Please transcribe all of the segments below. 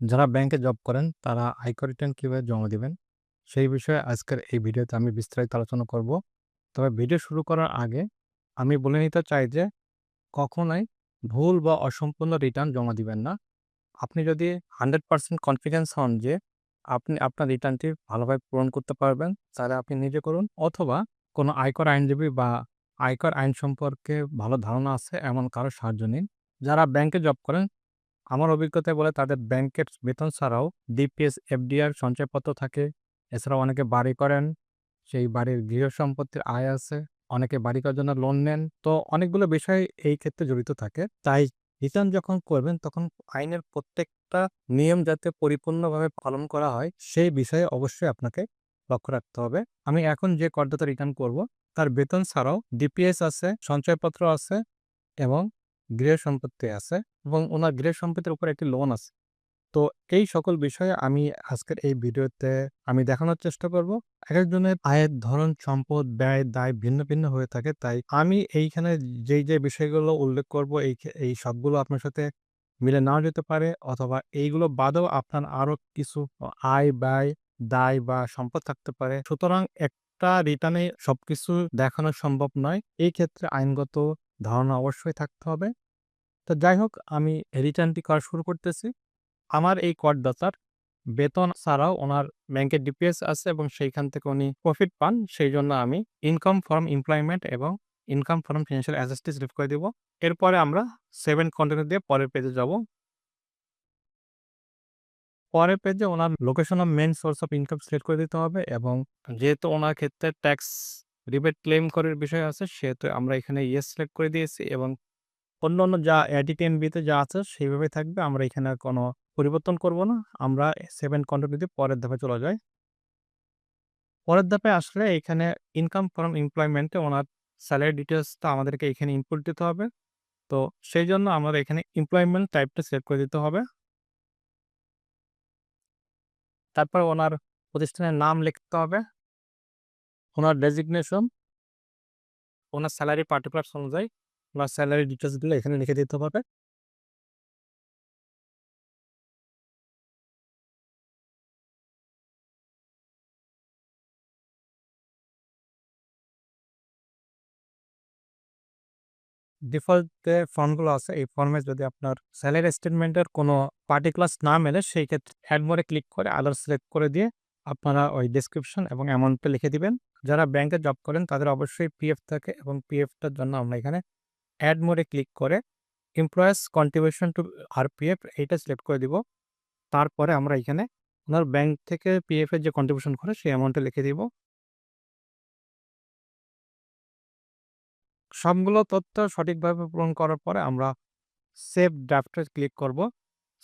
যারা ব্যাংকে জব করেন তারা আয়কর রিটার্ন কীভাবে জমা দিবেন? সেই বিষয়ে আজকের এই ভিডিওতে আমি বিস্তারিত আলোচনা করব। তবে ভিডিও শুরু করার আগে আমি বলে নিতে চাই যে কখনোই ভুল বা অসম্পূর্ণ রিটার্ন জমা দিবেন না। আপনি যদি 100% কনফিডেন্স হন যে আপনি আপনার রিটার্নটি ভালোভাবে পূরণ করতে পারবেন, তাহলে আপনি নিজে করুন অথবা কোনো আয়কর আইনজীবী বা আয়কর আইন সম্পর্কে ভালো ধারণা আছে এমন কারও সাহায্য নিন। যারা ব্যাংকে জব করেন আমার অভিজ্ঞতায় বলে তাদের ব্যাংকের বেতন ছাড়াও ডিপিএস, এফডিআর সঞ্চয়পত্র থাকে। এছাড়াও অনেকে বাড়ি করেন, সেই বাড়ির গৃহ সম্পত্তির আয় আছে। অনেকে বাড়ি করার জন্য লোন নেন। তো অনেকগুলো বিষয় এই ক্ষেত্রে জড়িত থাকে। তাই রিটার্ন যখন করবেন তখন আইনের প্রত্যেকটা নিয়ম যাতে পরিপূর্ণভাবে পালন করা হয়, সেই বিষয়ে অবশ্যই আপনাকে লক্ষ্য রাখতে হবে। আমি এখন যে করদাতা রিটার্ন করব, তার বেতন ছাড়াও ডিপিএস আছে, সঞ্চয়পত্র আছে এবং গৃহ সম্পত্তি আছে এবং ওনার গৃহ সম্পত্তির উপর একটি লোন আছে। তো এই সকল বিষয়ে আমি আজকের এই ভিডিওতে আমি দেখানোর চেষ্টা করব। একেকজনের আয়ের ধরন, সম্পদ, ব্যয়, দায় ভিন্ন, ভিন্ন হয়ে থাকে। তাই আমি এইখানে যেই, যে বিষয়গুলো উল্লেখ করব এই এই সবগুলো আপনার সাথে মিলে নাও যেতে পারে অথবা এইগুলো বাদেও আপনার আরও কিছু আয়, ব্যয়, দায় বা সম্পদ থাকতে পারে। সুতরাং একটা রিটার্নে সবকিছু দেখানো সম্ভব নয়। এই ক্ষেত্রে আইনগত ধারণা অবশ্যই থাকতে হবে। তো যাই হোক, আমি রিটার্নটি করা শুরু করতেছি। আমার এই করদাতার বেতন ছাড়াও ওনার ব্যাংকের ডিপিএস আছে এবং সেইখান থেকে উনি প্রফিট পান। সেই জন্য আমি ইনকাম ফর্ম এমপ্লয়মেন্ট এবং ইনকাম ফর্ম ফিনান্সিয়াল অ্যাসেটটি সিলেক্ট করে দিব। এরপরে আমরা সেভেন কন্টিনিউ দিয়ে পরের পেজে যাব। পরের পেজে ওনার location of main source of income select করে দিতে হবে এবং যেহেতু ওনার ক্ষেত্রে ট্যাক্স রিবেট ক্লেম করার বিষয় আছে, সেহেতু আমরা এখানে ইয়েস সিলেক্ট করে দিয়েছি এবং অন্যান্য যা এডিটিএনবিতে যা আছে সেইভাবেই থাকবে। আমরা এখানে কোনো পরিবর্তন করব না। আমরা সেভেন কন্টিনিউ দিয়ে পরের ধাপে চলে যাই। পরের ধাপে আসলে এখানে ইনকাম ফ্রম এমপ্লয়মেন্টে ওনার স্যালারি ডিটেইলসটা আমাদেরকে এখানে ইনপুট দিতে হবে। তো সেই জন্য আমাদের এখানে এমপ্লয়মেন্ট টাইপটা সিলেক্ট করে দিতে হবে। তারপর ওনার প্রতিষ্ঠানের নাম লিখতে হবে। ওনার ডেজিগনেশন ওনার স্যালারি পার্টিকুলারস অনুযায়ী ওনার স্যালারি ডিটেইলসগুলো এখানে লিখে দিতে হবে। ডিফল্ট যে ফর্মগুলো আছে, এই ফর্মে যদি আপনার স্যালারি স্টেটমেন্টের কোনো পার্টিকুলারস না মেলে, সেই ক্ষেত্রে অ্যাড মোরে ক্লিক করে আদার্স সিলেক্ট করে দিয়ে আপনারা ওই ডেসক্রিপশন এবং অ্যামাউন্টটা লিখে দিবেন। যারা ব্যাংকে জব করেন, তাদের অবশ্যই পিএফ থাকে এবং পিএফটার জন্য আমরা এখানে অ্যাড মোড়ে ক্লিক করে এমপ্লয়ার্স কন্ট্রিবিউশন টু আর আরপিএফ এইটা সিলেক্ট করে দিব। তারপরে আমরা এখানে ওনার ব্যাংক থেকে পিএফ এর যে কন্ট্রিবিউশন করে, সেই অ্যামাউন্টটা লিখে দিব। সবগুলো তথ্য সঠিকভাবে পূরণ করার পরে আমরা সেভ ড্রাফটে ক্লিক করব।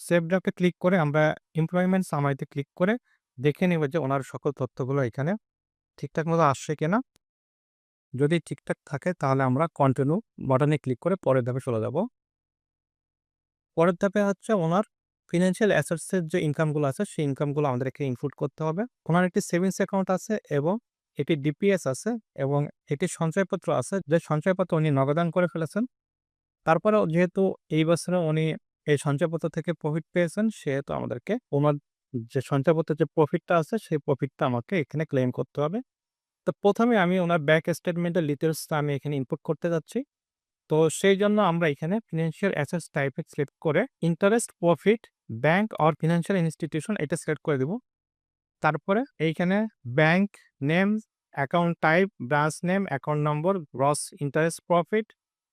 সেভ ড্রাফটে ক্লিক করে আমরা এমপ্লয়মেন্ট সামারিতে ক্লিক করে দেখে নেব যে ওনার সকল তথ্যগুলো এখানে ঠিকঠাক মতো আসছে কিনা। যদি ঠিকঠাক থাকে তাহলে আমরা কন্টিনিউ বাটনে ক্লিক করে পরের ধাপে চলে যাব। পরের ধাপে হচ্ছে ওনার ফিনান্সিয়াল অ্যাসেটসের যে ইনকামগুলো আছে সেই ইনকামগুলো আমাদেরকে ইনপুট করতে হবে। ওনার একটি সেভিংস অ্যাকাউন্ট আছে এবং একটি ডিপিএস আছে এবং একটি সঞ্চয়পত্র আছে যে সঞ্চয়পত্র উনি নগদান করে ফেলেছেন। তারপরেও যেহেতু এই বছরে উনি এই সঞ্চয়পত্র থেকে প্রফিট পেয়েছেন, সেহেতু আমাদেরকে ওনার যে সঞ্চয়পত্রের যে প্রফিটটা আছে সেই প্রফিটটা আমাকে এখানে ক্লেম করতে হবে। তো প্রথমে আমি ওনার ব্যাংক স্টেটমেন্টের ডিটেইলসটা আমি এখানে ইনপুট করতে যাচ্ছি। তো সেই জন্য আমরা এখানে ফিনান্সিয়াল অ্যাসেটস টাইপে সিলেক্ট করে interest, profit, bank or financial institution এটা সিলেক্ট করে দিব। তারপরে এইখানে bank name, account type, branch name, account number, gross interest profit,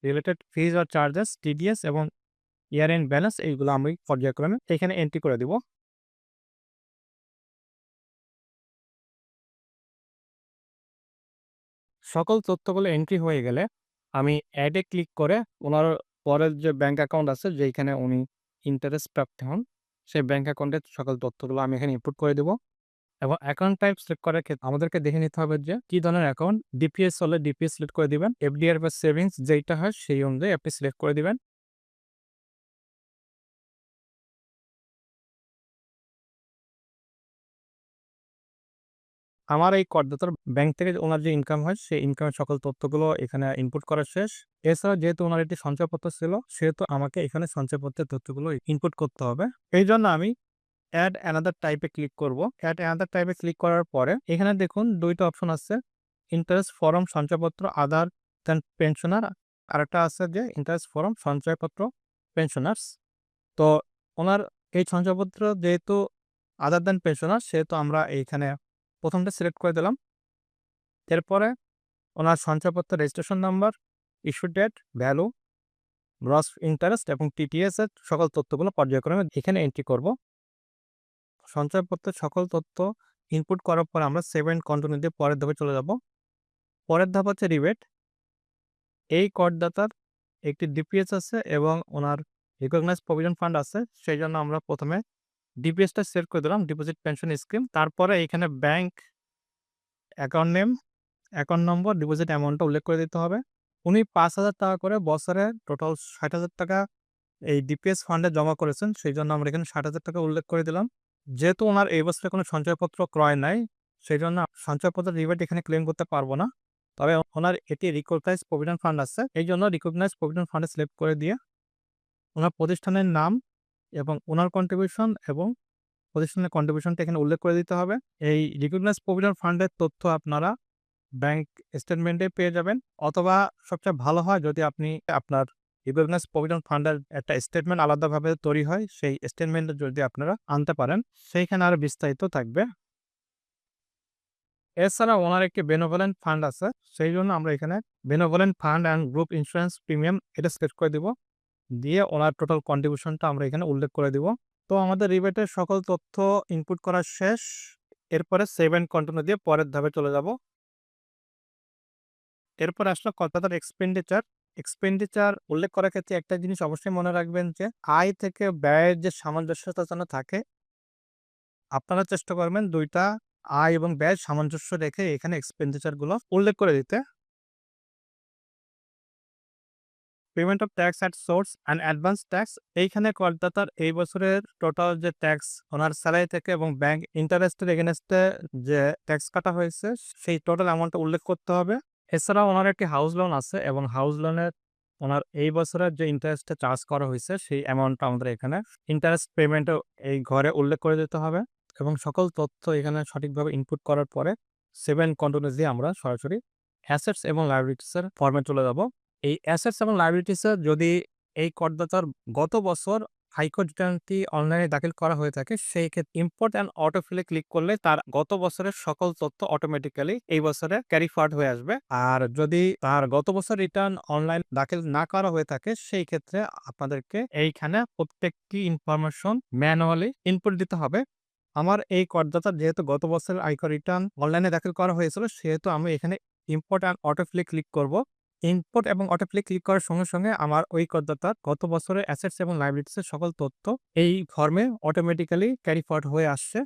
related fees or charges, TDS এবং ইয়ার এন্ড ব্যালেন্স এইগুলো আমি পর্যায়ক্রমে এখানে এন্ট্রি করে দিব। সকল তথ্যগুলো এন্ট্রি হয়ে গেলে আমি অ্যাডে ক্লিক করে ওনার পরের যে ব্যাঙ্ক অ্যাকাউন্ট আছে যেইখানে উনি ইন্টারেস্ট প্রাপ্ত হন, সেই ব্যাঙ্ক অ্যাকাউন্টের সকল তথ্যগুলো আমি এখানে ইনপুট করে দেবো এবং অ্যাকাউন্ট টাইপ সিলেক্ট করার ক্ষেত্রে আমাদেরকে দেখে নিতে হবে যে কি ধরনের অ্যাকাউন্ট। ডিপিএস হলে ডিপিএস সিলেক্ট করে দিবেন। এফডিআর বা সেভিংস যেইটা হয় সেই অনুযায়ী আপনি সিলেক্ট করে দিবেন। আমার এই করদাতার ব্যাংক থেকে ওনার যে ইনকাম হয়, সেই ইনকামের সকল তথ্যগুলো এখানে ইনপুট করা শেষ। এছাড়া যেহেতু ওনার একটি সঞ্চয়পত্র ছিল, সেহেতু আমাকে এখানে সঞ্চয়পত্রের তথ্যগুলো ইনপুট করতে হবে। এই জন্য আমি অ্যাড অ্যানাদার টাইপে ক্লিক করব অ্যাড অ্যানাদার টাইপে ক্লিক করার পরে এখানে দেখুন দুইটা অপশন আছে ইন্টারেস্ট ফরম সঞ্চয়পত্র আধার দেন পেনশনার আরেকটা আছে যে ইন্টারেস্ট ফরম সঞ্চয়পত্র পেনশনার্স তো ওনার এই সঞ্চয়পত্র যেহেতু আদার দেন পেনশনার সেহেতু আমরা এইখানে প্রথমটা সিলেক্ট করে দিলাম। এরপরে ওনার সঞ্চয়পত্র registration number issue date value gross interest এবং টিটিএস এর সকল তথ্যগুলো পর্যায়ক্রমে এখানে এন্ট্রি করব। সঞ্চয়পত্রের সকল তথ্য ইনপুট করার পর আমরা সেভেন কন্টিনিউ দিয়ে পরের ধাপে চলে যাব। পরের ধাপ হচ্ছে রিবেট এই করদাতার একটি ডিপিএস আছে এবং ওনার রিকগনাইজ প্রভিডেন্ট ফান্ড আছে, সেই জন্য আমরা প্রথমে ডিপিএসটা সিলেক্ট করে দিলাম ডিপোজিট পেনশন স্কিম তারপরে এখানে bank account name account number deposit অ্যামাউন্টটা উল্লেখ করে দিতে হবে। উনি পাঁচ হাজার টাকা করে বছরে টোটাল ষাট হাজার টাকা এই ডিপিএস ফান্ডে জমা করেছেন, সেই জন্য আমরা এখানে ষাট হাজার টাকা উল্লেখ করে দিলাম। যেহেতু ওনার এই বছরে কোনো সঞ্চয়পত্র ক্রয় নাই, সেই জন্য সঞ্চয়পত্র রিবেট এখানে ক্লেম করতে পারব না। তবে ওনার এটি রিকগনাইজ প্রভিডেন্ট ফান্ড আছে, এই জন্য রিকগনাইজ প্রভিডেন্ট ফান্ডে সিলেক্ট করে দিয়ে ওনার প্রতিষ্ঠানের নাম এবং ওনার কন্ট্রিবিউশন এবং প্রতিষ্ঠানের কন্ট্রিবিউশনটা এখানে উল্লেখ করে দিতে হবে। এই রিকগনাইজ প্রভিডেন্ট ফান্ডের তথ্য আপনারা ব্যাংক স্টেটমেন্টে পেয়ে যাবেন। অথবা সবচেয়ে ভালো হয় যদি আপনি আপনার রিকগনাইজ প্রভিডেন্ট ফান্ডের একটা স্টেটমেন্ট আলাদাভাবে তৈরি হয়, সেই স্টেটমেন্ট যদি আপনারা আনতে পারেন, সেইখানে আরও বিস্তারিত থাকবে। এছাড়া ওনার একটি বেনোভলেন্ট ফান্ড আছে, সেই জন্য আমরা এখানে benevolent fund and group insurance premium এটা সিলেক্ট করে দিব। দিয়ে ওনার টোটাল কন্ট্রিবিউশনটা আমরা এখানে উল্লেখ করে দিব। তো আমাদের রিবেটের সকল তথ্য ইনপুট করা শেষ। এরপরে সেভেন কন্টিনিউ দিয়ে পরের ধাপে চলে যাব। এরপর আসলো কলকাতার এক্সপেন্ডিচার এক্সপেন্ডিচার উল্লেখ করার ক্ষেত্রে একটা জিনিস অবশ্যই মনে রাখবেন যে, আয় থেকে ব্যয়ের যে সামঞ্জস্যতা যেন থাকে, আপনারা চেষ্টা করবেন দুইটা আয় এবং ব্যয় সামঞ্জস্য রেখে এখানে এক্সপেন্ডিচারগুলো উল্লেখ করে দিতে। Payment of tax at source and advance tax এইখানে করদাতার এই বছরের টোটাল যে ট্যাক্স ওনার স্যালারি থেকে এবং ব্যাংক ইন্টারেস্টের এগেনস্টে যে ট্যাক্স কাটা হয়েছে, সেই টোটাল অ্যামাউন্টটা উল্লেখ করতে হবে। এছাড়া ওনার একটি হাউস লোন আছে এবং হাউস লোনের ওনার এই বছরের যে ইন্টারেস্টটা চার্জ করা হয়েছে, সেই অ্যামাউন্টটা আমাদের এখানে ইন্টারেস্ট পেমেন্টও এই ঘরে উল্লেখ করে দিতে হবে এবং সকল তথ্য এখানে সঠিকভাবে ইনপুট করার পরে সেভেন কন্টিনিউস দিয়ে আমরা সরাসরি অ্যাসেটস এবং লাইবিলিটিসের ফর্মে চলে যাব। এই অ্যাসেটস এবং লাইবিলিটিসের যদি এই করদাতার গত বছর হাইকোর্ট রিটার্নটি অনলাইনে দাখিল করা হয়ে থাকে, সেই ক্ষেত্রে ইম্পোর্ট অ্যান্ড অটোফিলে ক্লিক করলে তার গত বছরের সকল তথ্য অটোমেটিক্যালি এই বছরে ক্যারি ফরওয়ার্ড হয়ে আসবে। আর যদি তার গত বছর রিটার্ন অনলাইন দাখিল না করা হয়ে থাকে, সেই ক্ষেত্রে আপনাদেরকে এইখানে প্রত্যেকটি ইনফরমেশন ম্যানুয়ালি ইনপুট দিতে হবে। আমার এই করদাতা যেহেতু গত বছরের আয়কর রিটার্ন অনলাইনে দাখিল করা হয়েছিল, সেহেতু আমি এখানে ইম্পোর্ট অ্যান্ড অটোফিলে ক্লিক করব। ইম্পোর্ট এবং অটোপ্লে ক্লিক করার সঙ্গে সঙ্গে আমার ওই করদাতার গত বছরের অ্যাসেটস এবং লাইবিলিটিসের সকল তথ্য এই ফর্মে অটোমেটিক্যালি ক্যারি ফরওয়ার্ড হয়ে আসছে।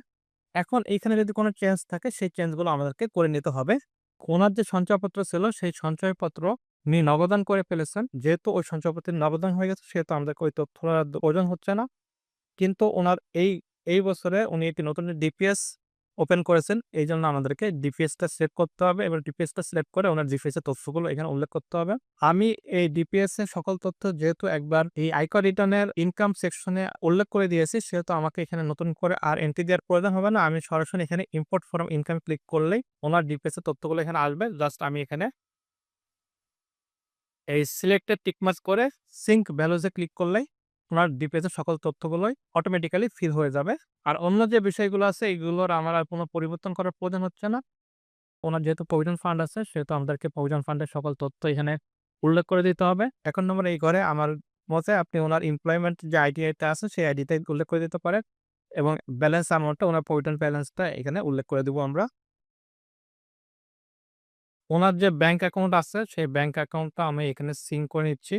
এখন এইখানে যদি কোনো চেঞ্জ থাকে, সেই চেঞ্জগুলো আমাদেরকে করে নিতে হবে। ওনার যে সঞ্চয়পত্র ছিল, সেই সঞ্চয়পত্র উনি নবদান করে ফেলেছেন। যেহেতু ওই সঞ্চয়পত্রের নবদান হয়ে গেছে, সেহেতু আমাদেরকে ওই তথ্য প্রয়োজন হচ্ছে না। কিন্তু ওনার এই এই বছরে উনি একটি নতুন ডিপিএস ওপেন করেছেন এই জন্য আমাদেরকে ডিপিএসটা সিলেক্ট করতে হবে। এবার ডিপিএসটা সিলেক্ট করে ওনার ডিপিএস এর তথ্যগুলো এখানে উল্লেখ করতে হবে। আমি এই ডিপিএস এর সকল তথ্য যেহেতু একবার এই আয়কর রিটার্নের ইনকাম সেকশনে উল্লেখ করে দিয়েছি, সেহেতু আমাকে এখানে নতুন করে আর এন্ট্রি দেওয়ার প্রয়োজন হবে না। আমি সরাসরি এখানে ইম্পোর্ট ফর্ম ইনকাম ক্লিক করলেই ওনার ডিপিএস এর তথ্যগুলো এখানে আসবে। জাস্ট আমি এখানে এই সিলেক্টেড টিকমার্ক করে সিঙ্ক ভ্যালুজে ক্লিক করলেই ওনার ডিপিএস সকল তথ্যগুলোই অটোমেটিক্যালি ফিল হয়ে যাবে। আর অন্য যে বিষয়গুলো আছে, এগুলোর আমার আর কোনো পরিবর্তন করার প্রয়োজন হচ্ছে না। ওনার যেহেতু প্রভিডেন্ট ফান্ড আছে, সেহেতু আমাদেরকে প্রভিডেন্ট ফান্ডের সকল তথ্য এখানে উল্লেখ করে দিতে হবে। এখন নম্বর এই ঘরে আমার মতে আপনি ওনার এমপ্লয়মেন্ট যে আইডিটা আছে, সেই আইডিটাই উল্লেখ করে দিতে পারেন। এবং ব্যালেন্স অ্যামাউন্টটা ওনার প্রভিডেন্ট ব্যালেন্সটা এখানে উল্লেখ করে দেবো আমরা। ওনার যে ব্যাংক অ্যাকাউন্ট আছে, সেই ব্যাংক অ্যাকাউন্টটা আমি এখানে সিঙ্ক করে নিচ্ছি।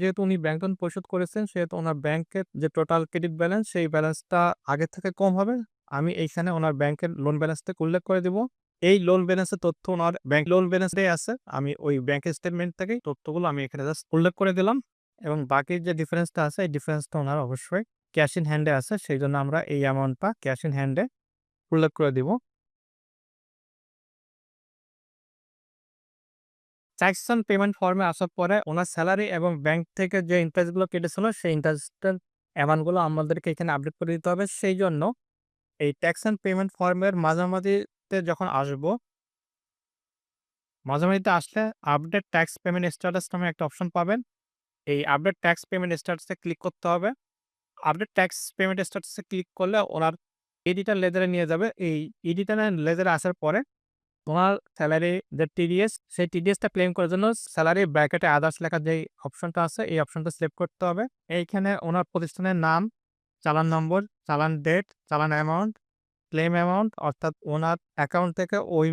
যেহেতু উনি ব্যাংক লোন পরিশোধ করেছেন, সেহেতু ওনার ব্যাংকের যে টোটাল ক্রেডিট ব্যালেন্স সেই ব্যালেন্সটা আগে থেকে কম হবে। আমি এইখানে ওনার ব্যাংকের লোন ব্যালেন্সটা উল্লেখ করে দিব। এই লোন ব্যালেন্সের তথ্য ওনার ব্যাংক লোন ব্যালেন্সটাই আছে। আমি ওই ব্যাংকের স্টেটমেন্ট থেকে তথ্যগুলো আমি এখানে জাস্ট উল্লেখ করে দিলাম। এবং বাকি যে ডিফারেন্সটা আছে, এই ডিফারেন্সটা ওনার অবশ্যই ক্যাশ ইন হ্যান্ডে আছে। সেই জন্য আমরা এই অ্যামাউন্টটা ক্যাশ ইন হ্যান্ডে উল্লেখ করে দিব। ট্যাক্সন পেমেন্ট ফর্মে আসার পরে ওনার স্যালারি এবং ব্যাংক থেকে যে ইন্টারেস্টগুলো কেটেছিল, সেই ইন্টারেস্টের অ্যামাউন্টগুলো আমাদেরকে এখানে আপডেট করে দিতে হবে। সেই জন্য এই ট্যাক্স অ্যান্ড পেমেন্ট ফর্মের মাঝামাঝিতে যখন আসব, মাঝামাঝিতে আসলে আপডেট ট্যাক্স পেমেন্ট স্ট্যাটাস নামে একটা অপশন পাবেন। এই আপডেট ট্যাক্স পেমেন্ট স্ট্যাটাসে ক্লিক করতে হবে। আপডেট ট্যাক্স পেমেন্ট স্ট্যাটাসে ক্লিক করলে ওনার এডিটর লেজারে নিয়ে যাবে। এই এডিটর লেজারে আসার পরে ওনার স্যালারি যে টিডিএস সেই টিডিএসটা ক্লেম করার জন্য স্যালারি ব্র্যাকেটে আদার্স লেখার যেই অপশনটা আছে এই অপশনটা সিলেক্ট করতে হবে। এইখানে ওনার প্রতিষ্ঠানের নাম, চালান নম্বর, চালান ডেট, চালান অ্যামাউন্ট, ক্লেম অ্যামাউন্ট অর্থাৎ ওনার অ্যাকাউন্ট থেকে ওই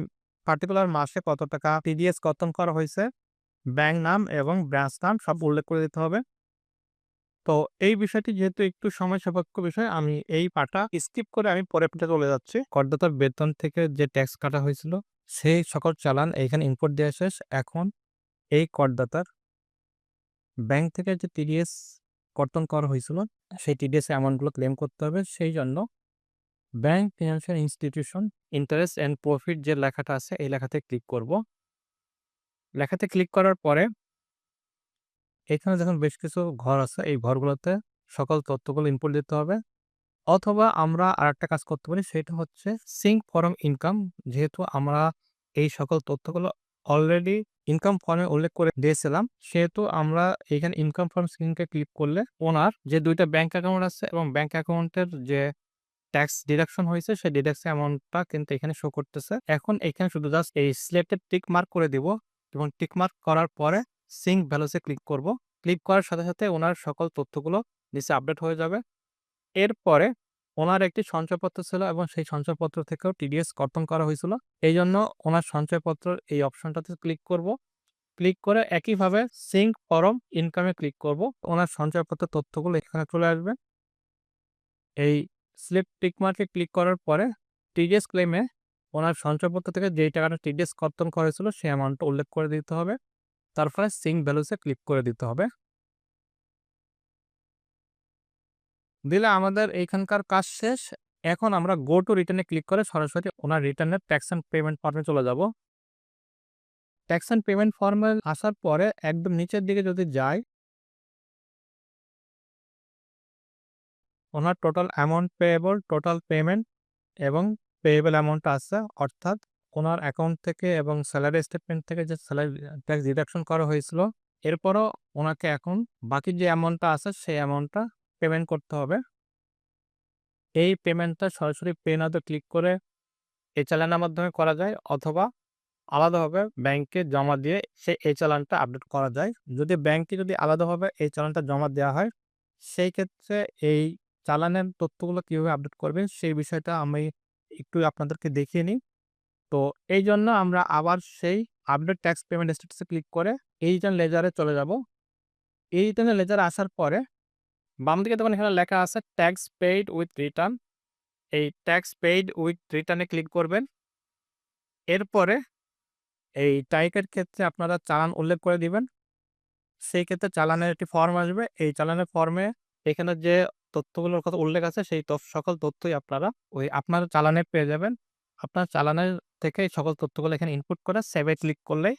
পার্টিকুলার মাসে কত টাকা টিডিএস কর্তন করা হয়েছে, ব্যাংক নাম এবং ব্রাঞ্চ নাম সব উল্লেখ করে দিতে হবে। তো এই বিষয়টি যেহেতু একটু সময় সাপেক্ষ বিষয় আমি এই পাটা স্কিপ করে আমি পরে পার্টে চলে যাচ্ছি। করদাতার বেতন থেকে যে ট্যাক্স কাটা হয়েছিল সেই সকল চালান এইখানে ইনপুট দেওয়া শেষ। এখন এই করদাতার ব্যাংক থেকে যে টিডিএস কর্তন করা হয়েছিল সেই টিডিএস অ্যামাউন্টগুলো ক্লেম করতে হবে। সেই জন্য bank, financial institution, interest and profit যে লেখাটা আছে এই লেখাতে ক্লিক করব। লেখাতে ক্লিক করার পরে এখানে দেখুন বেশ কিছু ঘর আছে। এই ঘরগুলোতে সকল তথ্যগুলো ইনপুট দিতে হবে। অথবা আমরা আর একটা কাজ করতে পারি সেটা হচ্ছে সিঙ্ক ফর্ম ইনকাম যেহেতু আমরা এই সকল তথ্যগুলো অলরেডি ইনকাম ফর্মে উল্লেখ করে দিয়েছিলাম সেহেতু আমরা এখানে ইনকাম ফর্ম সিঙ্কে ক্লিক করলে ওনার যে দুইটা ব্যাংক অ্যাকাউন্ট আছে এবং ব্যাংক অ্যাকাউন্টের যে ট্যাক্স ডিডাকশন হয়েছে সেই ডিডাকশন অ্যামাউন্টটা কিন্তু এখানে শো করতেছে। এখন এখানে শুধু জাস্ট এই সিলেক্টেড টিক মার্ক করে দিব এবং টিক মার্ক করার পরে সিঙ্ক ভ্যালুসে ক্লিক করব। ক্লিক করার সাথে, সাথে ওনার সকল তথ্যগুলো নিচে আপডেট হয়ে যাবে। এরপরে ওনার একটি সঞ্চয়পত্র ছিল এবং সেই সঞ্চয়পত্র থেকেও টিডিএস কর্তন করা হয়েছিল। এই জন্য ওনার সঞ্চয়পত্রের এই অপশনটাতে ক্লিক করব। ক্লিক করে একইভাবে সিঙ্ক ফরম ইনকামে ক্লিক করব। ওনার সঞ্চয়পত্রের তথ্যগুলো এখানে চলে আসবে। এই স্লিপ টিকমার্কে ক্লিক করার পরে টিডিএস ক্লেমে ওনার সঞ্চয়পত্র থেকে যেই টাকাটা টিডিএস কর্তন করা হয়েছিল সেই অ্যামাউন্টটা উল্লেখ করে দিতে হবে। তারপরে সিঙ্ক ভ্যালুসে ক্লিক করে দিতে হবে। দিলে আমাদের এইখানকার কাজ শেষ। এখন আমরা গো টু রিটার্ন ক্লিক করে সরাসরি ওনার রিটার্নের ট্যাক্স অ্যান্ড পেমেন্ট ফর্মে চলে যাব। ট্যাক্স অ্যান্ড পেমেন্ট ফর্মে আসার পরে একদম নিচের দিকে যদি যাই ওনার total amount payable, total payment এবং পেয়েবল অ্যামাউন্ট আছে অর্থাৎ ওনার অ্যাকাউন্ট থেকে এবং স্যালারি স্টেটমেন্ট থেকে যে স্যালারি ট্যাক্স ডিডাকশন করা হয়েছিল এরপরও ওনাকে এখন বাকি যে অ্যামাউন্টটা আছে সেই অ্যামাউন্টটা পেমেন্ট করতে হবে। এই পেমেন্টটা সরাসরি পে নাওতে ক্লিক করে এই চালানের মাধ্যমে করা যায় অথবা আলাদাভাবে ব্যাংকে জমা দিয়ে সে এই চালানটা আপডেট করা যায়। যদি ব্যাংকে যদি আলাদাভাবে এই চালানটা জমা দেওয়া হয়, সেই ক্ষেত্রে এই চালানের তথ্যগুলো কীভাবে আপডেট করবেন সেই বিষয়টা আমি একটু আপনাদেরকে দেখিয়ে নিই। তো এই জন্য আমরা আবার সেই আপডেট ট্যাক্স পেমেন্ট স্ট্যাটাসে ক্লিক করে এই রিটার্ন লেজারে চলে যাব। এই রিটার্ন লেজারে আসার পরে বাম দিকে দেখুন, এখানে লেখা আছে ট্যাক্স পেইড উইথ রিটার্ন। এই ট্যাক্স পেইড উইথ রিটার্নে ক্লিক করবেন। এরপরে এই টাইপের ক্ষেত্রে আপনারা চালান উল্লেখ করে দিবেন। সেই ক্ষেত্রে চালানের একটি ফর্ম আসবে। এই চালানের ফর্মে এখানে যে তথ্যগুলোর কথা উল্লেখ আছে, সেই সকল তথ্যই আপনারা ওই আপনার চালানে পেয়ে যাবেন। আপনার চালানের থেকে সকল তথ্যগুলো এখানে ইনপুট করে সেভে ক্লিক করলেই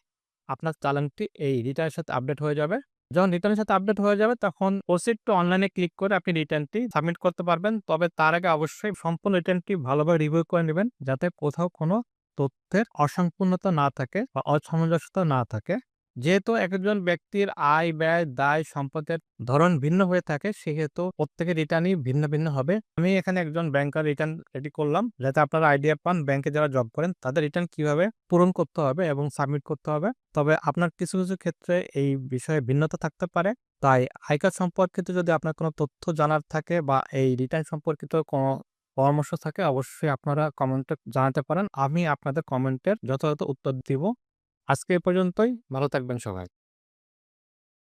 আপনার চালানটি এই রিটার্নের সাথে আপডেট হয়ে যাবে। যখন রিটার্নের সাথে আপডেট হয়ে যাবে, তখন প্রসিড টু অনলাইনে ক্লিক করে আপনি রিটার্নটি সাবমিট করতে পারবেন। তবে তার আগে অবশ্যই সম্পূর্ণ রিটার্নটি ভালোভাবে রিভিউ করে নেবেন, যাতে কোথাও কোনো তথ্যের অসম্পূর্ণতা না থাকে বা অসামঞ্জস্যতা না থাকে। যেহেতু একজন ব্যক্তির আয়, ব্যয়, দায়, সম্পদের ধরন ভিন্ন হয়ে থাকে সেহেতু প্রত্যেকের রিটার্নই ভিন্ন, ভিন্ন হবে। আমি এখানে একজন ব্যাংকার রিটার্ন রেডি করলাম যাতে আপনারা আইডিয়া পান ব্যাংকে যারা জব করেন তাদের রিটার্ন কীভাবে পূরণ করতে হবে এবং সাবমিট করতে হবে। তবে আপনার কিছু, কিছু ক্ষেত্রে এই বিষয়ে ভিন্নতা থাকতে পারে। তাই আয়কার সম্পর্কিত যদি আপনার কোনো তথ্য জানার থাকে বা এই রিটার্ন সম্পর্কিত কোনো পরামর্শ থাকে অবশ্যই আপনারা কমেন্টে জানাতে পারেন। আমি আপনাদের কমেন্টের যথাযথ উত্তর দিব। আজকে এ পর্যন্তই। ভালো থাকবেন সবাই।